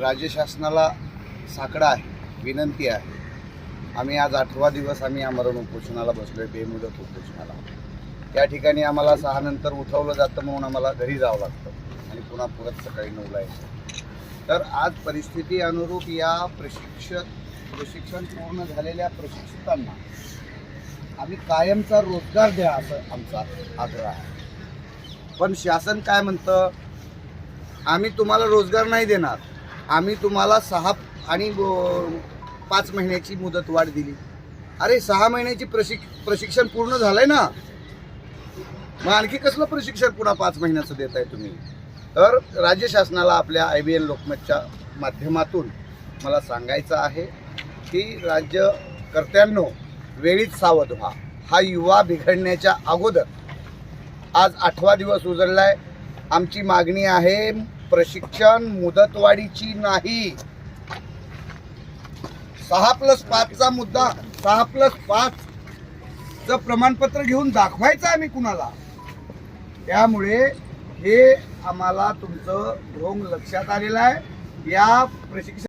राज्य शासनाला साकडा आहे विनंती आहे. आम्ही आज आठवा दिवस आम्ही आमरण उपोषणाला बसलोय बेमुदत उपोषणाला. त्या ठिकाणी आम्हाला सहा नंतर उठवलं जातं म्हणून आम्हाला घरी जावं लागतं आणि पुन्हा परत सकाळी नऊला यायचं. तर आज परिस्थिती अनुरूप या प्रशिक्षक प्रशिक्षण पूर्ण झालेल्या प्रशिक्षितांना आम्ही कायमचा रोजगार द्या असं आमचा आग्रह आहे. पण शासन काय म्हणतं? आम्ही तुम्हाला रोजगार नाही देणार. आम्ही तुम्हाला सहा आणि पाच महिन्याची मुदतवाढ दिली. अरे सहा महिन्याची प्रशिक प्रशिक्षण पूर्ण झालंय ना? मग आणखी कसलं प्रशिक्षण पुन्हा पाच महिन्याचं देत आहे तुम्ही? तर राज्य शासनाला आपल्या आय बी एन लोकमतच्या माध्यमातून मला सांगायचं आहे की राज्यकर्त्यांनो वेळीच सावध व्हा. हा युवा बिघडण्याच्या अगोदर आज आठवा दिवस उजळला आहे आमची मागणी आहे प्रशिक्षण मुदतवाढीची नाही. सहा प्लस पाचचा मुद्दा सहा प्लस पाच च प्रमाणपत्र घेऊन दाखवायचं आम्ही कुणाला. त्यामुळे हे आम्हाला तुमचं ढोंग लक्षात आलेलं आहे. या प्रशिक्षण